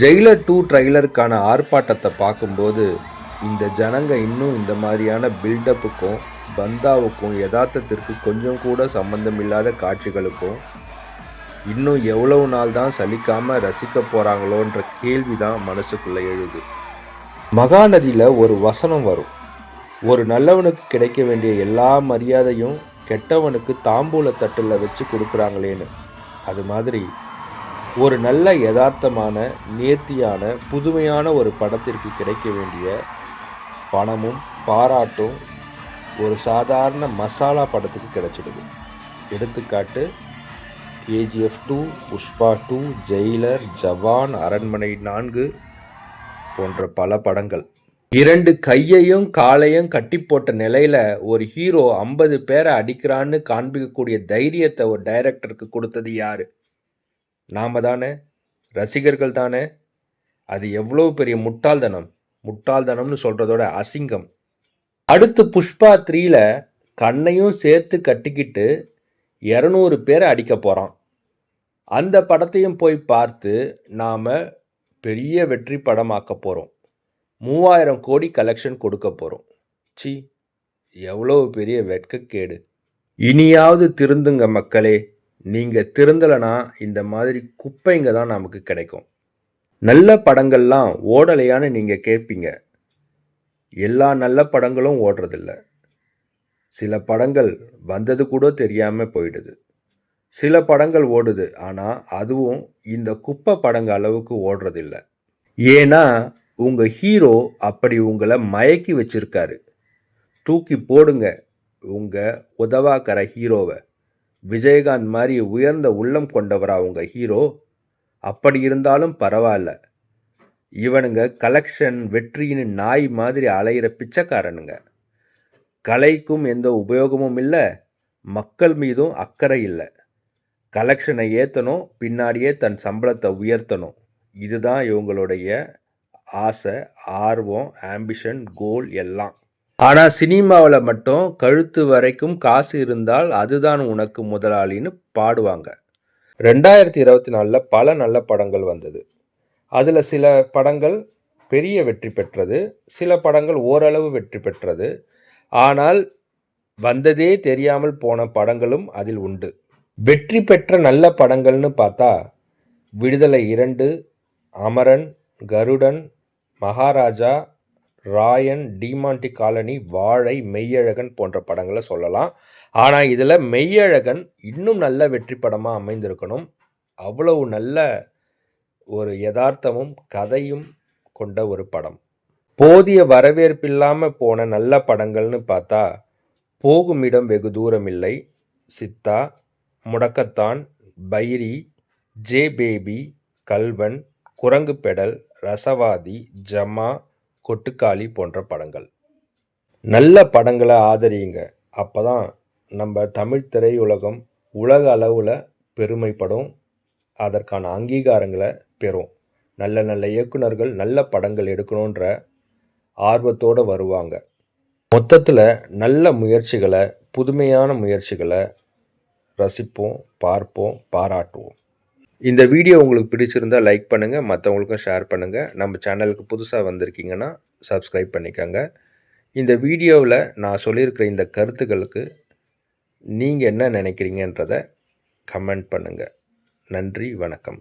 Jailer two ட்ரைலருக்கான ஆர்ப்பாட்டத்தை பார்க்கும்போது இந்த ஜனங்க இன்னும் இந்த மாதிரியான பில்டப்புக்கும் பந்தாவுக்கும் யதார்த்தத்திற்கு கொஞ்சம் கூட சம்பந்தமில்லாத காட்சிகளுக்கும் இன்னும் எவ்வளவு நாள் தான் சலிக்காமல் ரசிக்க போகிறாங்களோன்ற கேள்வி தான் மனசுக்குள்ளே எழுது. மகாநதியில் ஒரு வசனம் வரும். ஒரு நல்லவனுக்கு கிடைக்க வேண்டிய எல்லா மரியாதையும் கெட்டவனுக்கு தாம்பூல தட்டில் வச்சு கொடுக்குறாங்களேன்னு. அது மாதிரி ஒரு நல்ல யதார்த்தமான நேர்த்தியான புதுமையான ஒரு படத்திற்கு கிடைக்க வேண்டிய பணமும் பாராட்டும் ஒரு சாதாரண மசாலா படத்துக்கு கிடைச்சிடுது. எடுத்துக்காட்டு KGF two Pushpa two Jailer Jawan Aranmanai நான்கு போன்ற பல படங்கள். இரண்டு கையையும் காலையும் கட்டி போட்ட நிலையில ஒரு ஹீரோ ஐம்பது பேரை அடிக்கிறான்னு காண்பிக்கக்கூடிய தைரியத்தை ஒரு டைரக்டருக்கு கொடுத்தது யாரு? நாம் தானே? ரசிகர்கள் தானே? அது எவ்வளோ பெரிய முட்டாள்தனம். முட்டாள்தனம்னு சொல்கிறதோட அசிங்கம். அடுத்து புஷ்பா த்ரீல கண்ணையும் சேர்த்து கட்டிக்கிட்டு இரநூறு பேரை அடிக்க போகிறான் அந்த படத்தையும் போய் பார்த்து நாம் பெரிய வெற்றி படமாக்க போகிறோம் மூவாயிரம் கோடி கலெக்ஷன் கொடுக்க போகிறோம் சி எவ்வளோ பெரிய வெட்கக்கேடு. இனியாவது திருந்துங்க மக்களே. நீங்கள் திருந்தலைனா இந்த மாதிரி குப்பைங்க தான் நமக்கு கிடைக்கும். நல்ல படங்கள்லாம் ஓடலையான்னு நீங்கள் கேட்பீங்க. எல்லா நல்ல படங்களும் ஓடுறதில்ல. சில படங்கள் வந்தது கூட தெரியாமல் போயிடுது. சில படங்கள் ஓடுது ஆனால் அதுவும் இந்த குப்பை படங்க அளவுக்கு ஓடுறதில்ல. ஏன்னா உங்கள் ஹீரோ அப்படி உங்களை மயக்கி வச்சிருக்காரு. தூக்கி போடுங்க உங்கள் உதவாக்கிற ஹீரோவை. விஜயகாந்த் மாதிரி உயர்ந்த உள்ளம் கொண்டவரா உங்கள் ஹீரோ அப்படி இருந்தாலும் பரவாயில்ல. இவனுங்க கலெக்ஷன் வெற்றின்னு நாய் மாதிரி அலையிற பிச்சைக்காரனுங்க. கலைக்கும் எந்த உபயோகமும் இல்லை மக்கள் மீதும் அக்கறை இல்லை. கலெக்ஷனை ஏற்றணும் பின்னாடியே தன் சம்பளத்தை உயர்த்தணும். இதுதான் இவங்களுடைய ஆசை ஆர்வம் ஆம்பிஷன் கோல் எல்லாம். ஆனால் சினிமாவில் மட்டும் கழுத்து வரைக்கும் காசு இருந்தால் அதுதான் உனக்கு முதலாளின்னு பாடுவாங்க. ரெண்டாயிரத்தி இருபத்தி நாலில் பல நல்ல படங்கள் வந்தது. அதில் சில படங்கள் பெரிய வெற்றி பெற்றது சில படங்கள் ஓரளவு வெற்றி பெற்றது. ஆனால் வந்ததே தெரியாமல் போன படங்களும் அதில் உண்டு. வெற்றி பெற்ற நல்ல படங்கள்னு பார்த்தா விடுதலை இரண்டு அமரன் கருடன் மகாராஜா ராயன் டிமாண்டி காலனி வாழை மெய்யழகன் போன்ற படங்களை சொல்லலாம். ஆனால் இதில் மெய்யழகன் இன்னும் நல்ல வெற்றி படமாக அமைந்திருக்கணும். அவ்வளவு நல்ல ஒரு யதார்த்தமும் கதையும் கொண்ட ஒரு படம். போதிய வரவேற்பில்லாமல் போன நல்ல படங்கள்னு பார்த்தா போகும் இடம் வெகு தூரமில்லை. சித்தா முடக்கத்தான் பைரி ஜே பேபி கல்வன் குரங்கு பெடல் ரசவாதி ஜமா கொட்டுக்காளி போன்ற படங்கள். நல்ல படங்களை ஆதரியுங்க. அப்போ தான் நம்ம தமிழ் திரையுலகம் உலக அளவில் பெருமைப்படும். அதற்கான அங்கீகாரங்களை பெறும். நல்ல நல்ல இயக்குனர்கள் நல்ல படங்கள் எடுக்கணுன்ற ஆர்வத்தோடு வருவாங்க. மொத்தத்தில் நல்ல முயற்சிகளை புதுமையான முயற்சிகளை ரசிப்போம் பார்ப்போம் பாராட்டுவோம். இந்த வீடியோ உங்களுக்கு பிடிச்சிருந்தா லைக் பண்ணுங்கள் மற்றவங்களுக்கும் ஷேர் பண்ணுங்கள் நம்ம சேனலுக்கு புதுசாக வந்திருக்கீங்கன்னா சப்ஸ்கிரைப் பண்ணிக்கோங்க. இந்த வீடியோவில் நான் சொல்லியிருக்கிற இந்த கருத்துக்களுக்கு நீங்கள் என்ன நினைக்கிறீங்கன்றத கமெண்ட் பண்ணுங்கள் நன்றி வணக்கம்.